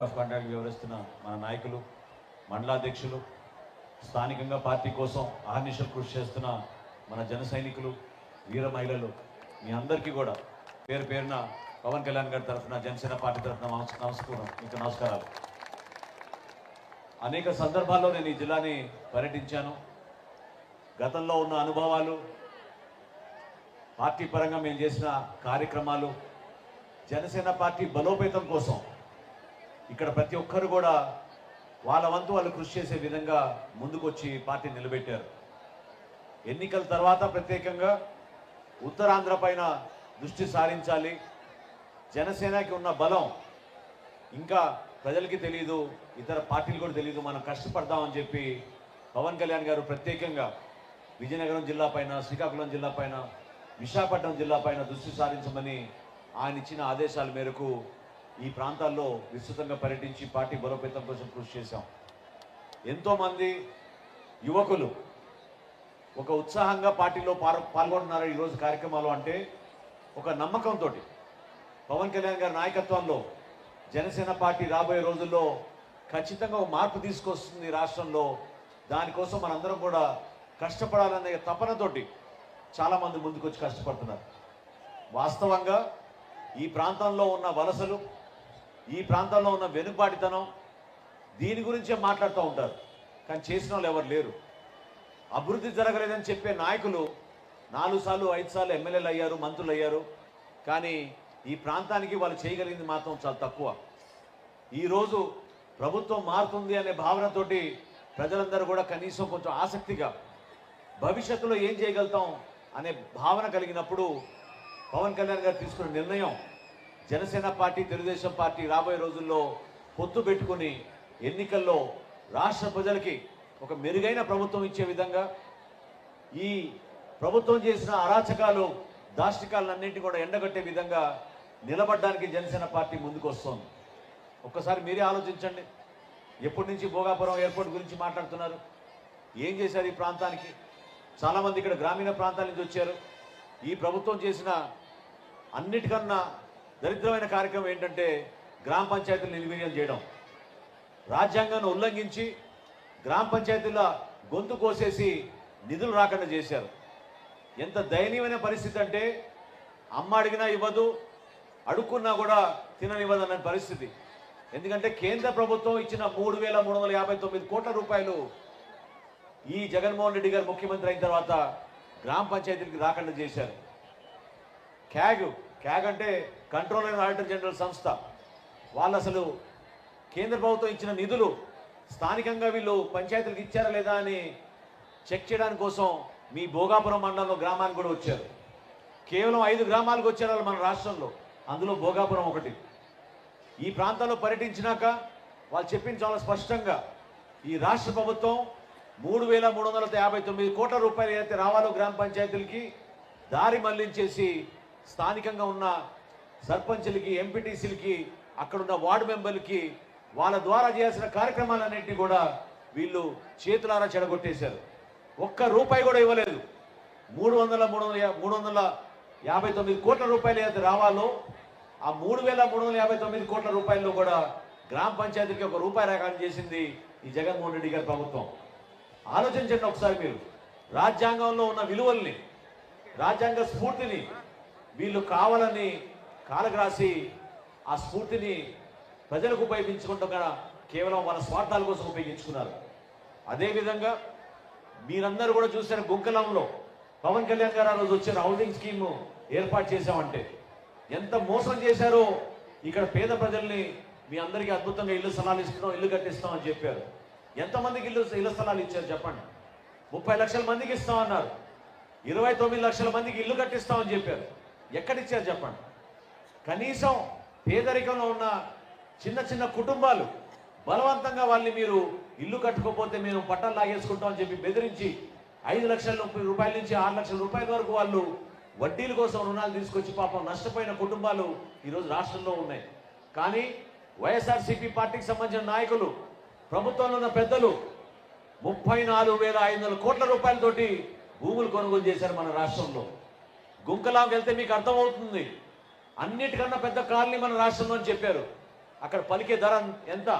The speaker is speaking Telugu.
ఆఫ్ కాంట్రాక్ట్ వివరిస్తున్న మన నాయకులు మండలాధ్యక్షులు స్థానికంగా పార్టీ కోసం అహర్నిశలు కృషి చేస్తున్న మన జన సైనికులు వీర మహిళలు మీ అందరికీ కూడా పేరు పేరున పవన్ కళ్యాణ్ గారి తరఫున జనసేన పార్టీ తరఫున నమస్కారం మీకు నమస్కారాలు. అనేక సందర్భాల్లో నేను ఈ జిల్లాని పర్యటించాను. గతంలో ఉన్న అనుభవాలు పార్టీ పరంగా మేము చేసిన కార్యక్రమాలు జనసేన పార్టీ బలోపేతం కోసం ఇక్కడ ప్రతి ఒక్కరు కూడా వాళ్ళ వంతు వాళ్ళు కృషి చేసే విధంగా ముందుకొచ్చి పార్టీ నిలబెట్టారు. ఎన్నికల తర్వాత ప్రత్యేకంగా ఉత్తరాంధ్ర పైన దృష్టి సారించాలి. జనసేనకి ఉన్న బలం ఇంకా ప్రజలకి తెలియదు ఇతర పార్టీలు కూడా తెలియదు మనం కష్టపడదామని చెప్పి పవన్ కళ్యాణ్ గారు ప్రత్యేకంగా విజయనగరం జిల్లా పైన శ్రీకాకుళం జిల్లా పైన విశాఖపట్నం జిల్లా పైన దృష్టి సారించమని ఆయన ఇచ్చిన ఆదేశాల మేరకు ఈ ప్రాంతాల్లో విస్తృతంగా పర్యటించి పార్టీ బలోపేతం కోసం కృషి చేశాం. ఎంతోమంది యువకులు ఒక ఉత్సాహంగా పార్టీలో పాల్గొంటున్నారు ఈరోజు కార్యక్రమాలు అంటే ఒక నమ్మకంతో పవన్ కళ్యాణ్ గారి నాయకత్వంలో జనసేన పార్టీ రాబోయే రోజుల్లో ఖచ్చితంగా ఒక మార్పు తీసుకొస్తుంది రాష్ట్రంలో. దానికోసం మనందరం కూడా కష్టపడాలనే తపనతోటి చాలామంది ముందుకు వచ్చి కష్టపడుతున్నారు. వాస్తవంగా ఈ ప్రాంతంలో ఉన్న వలసలు ఈ ప్రాంతంలో ఉన్న వెనుకబాటితనం దీని గురించే మాట్లాడుతూ ఉంటారు. కానీ చేసిన వాళ్ళు ఎవరు లేరు. అభివృద్ధి జరగలేదని చెప్పే నాయకులు నాలుగు సార్లు ఐదు సార్లు ఎమ్మెల్యేలు అయ్యారు మంత్రులు అయ్యారు. కానీ ఈ ప్రాంతానికి వాళ్ళు చేయగలిగింది మాత్రం చాలా తక్కువ. ఈరోజు ప్రభుత్వం మారుతుంది అనే భావనతోటి ప్రజలందరూ కూడా కనీసం కొంచెం ఆసక్తిగా భవిష్యత్తులో ఏం చేయగలుగుతాం అనే భావన కలిగినప్పుడు పవన్ కళ్యాణ్ గారు తీసుకున్న నిర్ణయం జనసేన పార్టీ తెలుగుదేశం పార్టీ రాబోయే రోజుల్లో పొత్తు పెట్టుకుని ఎన్నికల్లో రాష్ట్ర ప్రజలకి ఒక మెరుగైన ప్రభుత్వం ఇచ్చే విధంగా ఈ ప్రభుత్వం చేసిన అరాచకాలు దాష్టికాలన్నింటినీ కూడా ఎండగట్టే విధంగా నిలబడడానికి జనసేన పార్టీ ముందుకు వస్తుంది ఒక్కసారి మీరే ఆలోచించండి. ఎప్పటి నుంచి భోగాపురం ఎయిర్పోర్ట్ గురించి మాట్లాడుతున్నారు? ఏం చేశారు ఈ ప్రాంతానికి? చాలామంది ఇక్కడ గ్రామీణ ప్రాంతాల నుంచి వచ్చారు. ఈ ప్రభుత్వం చేసిన అన్నిటికన్నా దరిద్రమైన కార్యక్రమం ఏంటంటే గ్రామ పంచాయతీలు నిర్వీర్యం చేయడం. రాజ్యాంగాన్ని ఉల్లంఘించి గ్రామ పంచాయతీల గొంతు కోసేసి నిధులు రాకుండా చేశారు. ఎంత దయనీయమైన పరిస్థితి అంటే అమ్మ అడిగినా ఇవ్వదు అడుక్కున్నా కూడా తిననివ్వదు అన్న పరిస్థితి. ఎందుకంటే కేంద్ర ప్రభుత్వం ఇచ్చిన మూడు వేల మూడు వందల యాభై తొమ్మిది కోట్ల రూపాయలు ఈ జగన్మోహన్ రెడ్డి గారు ముఖ్యమంత్రి అయిన తర్వాత గ్రామ పంచాయతీలకి రాకుండా చేశారు. క్యాగ్ క్యాగ్ అంటే కంట్రోల్ అండ్ ఆడిటర్ జనరల్ సంస్థ. వాళ్ళు అసలు కేంద్ర ప్రభుత్వం ఇచ్చిన నిధులు స్థానికంగా వీళ్ళు పంచాయతీలకు ఇచ్చారా లేదా అని చెక్ చేయడానికి కోసం మీ భోగాపురం మండలంలో గ్రామానికి కూడా వచ్చారు. కేవలం ఐదు గ్రామాలకు వచ్చారు వాళ్ళు మన రాష్ట్రంలో. అందులో భోగాపురం ఒకటి. ఈ ప్రాంతంలో పర్యటించినాక వాళ్ళు చెప్పింది చాలా స్పష్టంగా. ఈ రాష్ట్ర ప్రభుత్వం మూడు వేల మూడు వందల యాభై తొమ్మిది కోట్ల రూపాయలు ఏదైతే రావాలో గ్రామ పంచాయతీలకి దారి మళ్ళించేసి స్థానికంగా ఉన్న సర్పంచ్లకి ఎంపీటీసీలకి అక్కడున్న వార్డు మెంబర్లకి వాళ్ళ ద్వారా చేయాల్సిన కార్యక్రమాలన్నింటినీ కూడా వీళ్ళు చేతులారా చెడగొట్టేశారు. ఒక్క రూపాయి కూడా ఇవ్వలేదు. మూడు వందల మూడు వందల మూడు వందల యాభై తొమ్మిది కోట్ల రూపాయలు ఏదైతే రావాలో ఆ మూడు వేల మూడు వందల యాభై తొమ్మిది కోట్ల రూపాయల్లో కూడా గ్రామ పంచాయతీకి ఒక రూపాయి రకాలు చేసింది ఈ జగన్మోహన్ రెడ్డి గారి ప్రభుత్వం. ఆలోచించండి ఒకసారి మీరు. రాజ్యాంగంలో ఉన్న విలువల్ని రాజ్యాంగ స్ఫూర్తిని వీళ్ళు కావాలని కాలగ్రాసి ఆ స్ఫూర్తిని ప్రజలకు ఉపయోగించుకుంటా కేవలం వాళ్ళ స్వార్థాల కోసం ఉపయోగించుకున్నారు. అదేవిధంగా మీరందరూ కూడా చూసిన గుంకలంలో పవన్ కళ్యాణ్ గారు ఆ రోజు వచ్చిన హౌసింగ్ స్కీమ్ ఏర్పాటు చేశామంటే ఎంత మోసం చేశారో ఇక్కడ పేద ప్రజల్ని మీ అందరికీ అద్భుతంగా ఇల్లు స్థలాలు ఇస్తున్నాం ఇల్లు కట్టిస్తాం అని చెప్పారు. ఎంతమందికి ఇల్లు ఇళ్ళ స్థలాలు ఇచ్చారు చెప్పండి? ముప్పై లక్షల మందికి ఇస్తామన్నారు. ఇరవై తొమ్మిది లక్షల మందికి ఇల్లు కట్టిస్తామని చెప్పారు. ఎక్కడిచ్చారు చెప్పండి? కనీసం పేదరికంలో ఉన్న చిన్న చిన్న కుటుంబాలు బలవంతంగా వాళ్ళని మీరు ఇల్లు కట్టుకోపోతే మేము పట్టాలు లాగేసుకుంటామని చెప్పి బెదిరించి ఐదు లక్షల ముప్పై రూపాయల నుంచి ఆరు లక్షల రూపాయల వరకు వాళ్ళు వడ్డీల కోసం రుణాలు తీసుకొచ్చి పాపం నష్టపోయిన కుటుంబాలు ఈరోజు రాష్ట్రంలో ఉన్నాయి. కానీ వైఎస్ఆర్సీపీ పార్టీకి సంబంధించిన నాయకులు ప్రభుత్వంలో ఉన్న పెద్దలు ముప్పై నాలుగు వేల ఐదు వందల కోట్ల రూపాయలతోటి భూములు కొనుగోలు చేశారు మన రాష్ట్రంలో. గుంకలాంకి వెళ్తే మీకు అర్థమవుతుంది. అన్నిటికన్నా పెద్ద కాలనీ మన రాష్ట్రంలో అని చెప్పారు. అక్కడ పలికే ధర ఎంత?